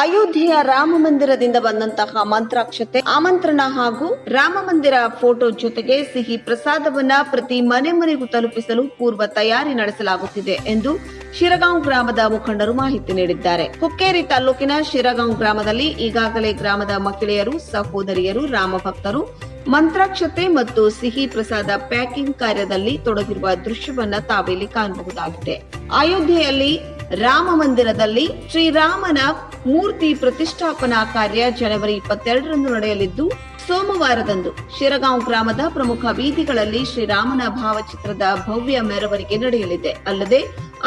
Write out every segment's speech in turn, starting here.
ಅಯೋಧ್ಯೆಯ ರಾಮ ಮಂದಿರದಿಂದ ಬಂದಂತಹ ಮಂತ್ರಾಕ್ಷತೆ, ಆಮಂತ್ರಣ ಹಾಗೂ ರಾಮ ಮಂದಿರ ಫೋಟೋ ಜೊತೆಗೆ ಸಿಹಿ ಪ್ರಸಾದವನ್ನ ಪ್ರತಿ ಮನೆ ಮನೆಗೂ ತಲುಪಿಸಲು ಪೂರ್ವ ತಯಾರಿ ನಡೆಸಲಾಗುತ್ತಿದೆ ಎಂದು ಶಿರಗಾಂವ್ ಗ್ರಾಮದ ಮುಖಂಡರು ಮಾಹಿತಿ ನೀಡಿದ್ದಾರೆ. ಹುಕ್ಕೇರಿ ತಾಲೂಕಿನ ಶಿರಗಾಂವ್ ಗ್ರಾಮದಲ್ಲಿ ಈಗಾಗಲೇ ಗ್ರಾಮದ ಮಹಿಳೆಯರು, ಸಹೋದರಿಯರು ರಾಮ ಭಕ್ತರು ಮಂತ್ರಾಕ್ಷತೆ ಮತ್ತು ಸಿಹಿ ಪ್ರಸಾದ ಪ್ಯಾಕಿಂಗ್ ಕಾರ್ಯದಲ್ಲಿ ತೊಡಗಿರುವ ದೃಶ್ಯವನ್ನ ತಾವಿಲ್ಲಿ ಕಾಣಬಹುದಾಗಿದೆ. ಅಯೋಧ್ಯೆಯಲ್ಲಿ ರಾಮ ಮಂದಿರದಲ್ಲಿ ಶ್ರೀರಾಮನ ಮೂರ್ತಿ ಪ್ರತಿಷ್ಠಾಪನಾ ಕಾರ್ಯ ಜನವರಿ ಇಪ್ಪತ್ತೆರಡರಂದು ನಡೆಯಲಿದ್ದು, ಸೋಮವಾರದಂದು ಶಿರಗಾಂವ್ ಗ್ರಾಮದ ಪ್ರಮುಖ ಬೀದಿಗಳಲ್ಲಿ ಶ್ರೀರಾಮನ ಭಾವಚಿತ್ರದ ಭವ್ಯ ಮೆರವಣಿಗೆ ನಡೆಯಲಿದೆ. ಅಲ್ಲದೆ,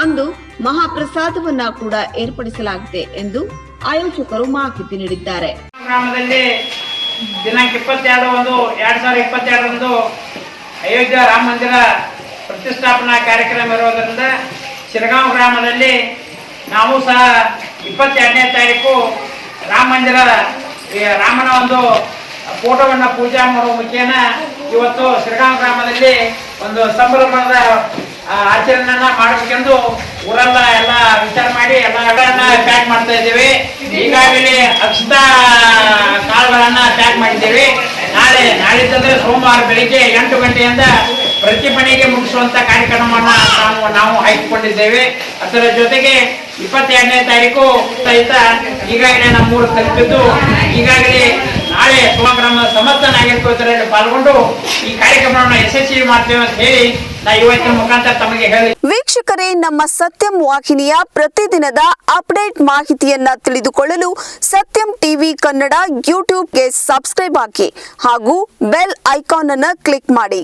ಅಂದು ಮಹಾಪ್ರಸಾದವನ್ನ ಕೂಡ ಏರ್ಪಡಿಸಲಾಗಿದೆ ಎಂದು ಆಯೋಜಕರು ಮಾಹಿತಿ ನೀಡಿದ್ದಾರೆ. ದಿನಾಂಕ ಇಪ್ಪತ್ತೆರಡು ಒಂದು ಎರಡ್ ಸಾವಿರದ ಇಪ್ಪತ್ತೆರಡರಂದು ಅಯೋಧ್ಯ ರಾಮ ಮಂದಿರ ಪ್ರತಿಷ್ಠಾಪನಾ ಕಾರ್ಯಕ್ರಮ ಇರೋದರಿಂದ ಶಿರಗಾಂವ್ ಗ್ರಾಮದಲ್ಲಿ ನಾವು ಸಹ ಇಪ್ಪತ್ತೆರಡನೇ ತಾರೀಕು ರಾಮ ಮಂದಿರ ರಾಮನ ಒಂದು ಫೋಟೋವನ್ನು ಪೂಜೆ ಮಾಡುವ ಮುಖೇನ ಇವತ್ತು ಶಿರಗಾಂವ್ ಗ್ರಾಮದಲ್ಲಿ ಒಂದು ಸಂಭ್ರಮದ ಆಚರಣೆಯನ್ನು ಮಾಡಬೇಕೆಂದು ಊರೆಲ್ಲ ಎಲ್ಲ ವಿಚಾರ ಮಾಡಿ ಎಲ್ಲ ಪ್ಯಾಕ್ ಮಾಡ್ತಾ ಇದ್ದೇವೆ. ಈಗಾಗಲೇ ಅಕ್ಷತಾ ಕಾಳುಗಳನ್ನ ಪ್ಯಾಕ್ ಮಾಡಿದ್ದೀವಿ. ನಾಳೆ ನಾಳಿದ್ದಂದ್ರೆ ಸೋಮವಾರ ಬೆಳಿಗ್ಗೆ ಎಂಟು ಗಂಟೆಯಿಂದ ಪ್ರತಿ ಮನೆಗೆ ಮುಗಿಸುವಂತ ಕಾರ್ಯಕ್ರಮವನ್ನ ನಾವು ನಾವು ಹಾಕಿಕೊಂಡಿದ್ದೇವೆ. ಅದರ ಜೊತೆಗೆ ಇಪ್ಪತ್ತೆರಡನೇ ತಾರೀಕು ಸಹಿತ ಈಗಾಗಲೇ ನಮ್ಮೂರು ತಲುಪಿದ್ದು, ಈಗಾಗಲೇ ನಾಳೆ ಸಮಗ್ರಮ ಸಮಸ್ತ ನಾಗರಿಕರಲ್ಲಿ ಪಾಲ್ಗೊಂಡು ಈ ಕಾರ್ಯಕ್ರಮವನ್ನು ಯಶಸ್ವಿ ಮಾಡ್ತೇವೆ ಅಂತ ಹೇಳಿ ವೀಕ್ಷಕರೇ, ನಮ್ಮ ಸತ್ಯಂ ವಾಹಿನಿಯ ಪ್ರತಿದಿನದ ಅಪ್ಡೇಟ್ ಮಾಹಿತಿಯನ್ನ ತಿಳಿದುಕೊಳ್ಳಲು ಸತ್ಯಂ ಟಿವಿ ಕನ್ನಡ ಯೂಟ್ಯೂಬ್ಗೆ ಸಬ್ಸ್ಕ್ರೈಬ್ ಹಾಕಿ ಹಾಗೂ ಬೆಲ್ ಐಕಾನ್ ಅನ್ನು ಕ್ಲಿಕ್ ಮಾಡಿ.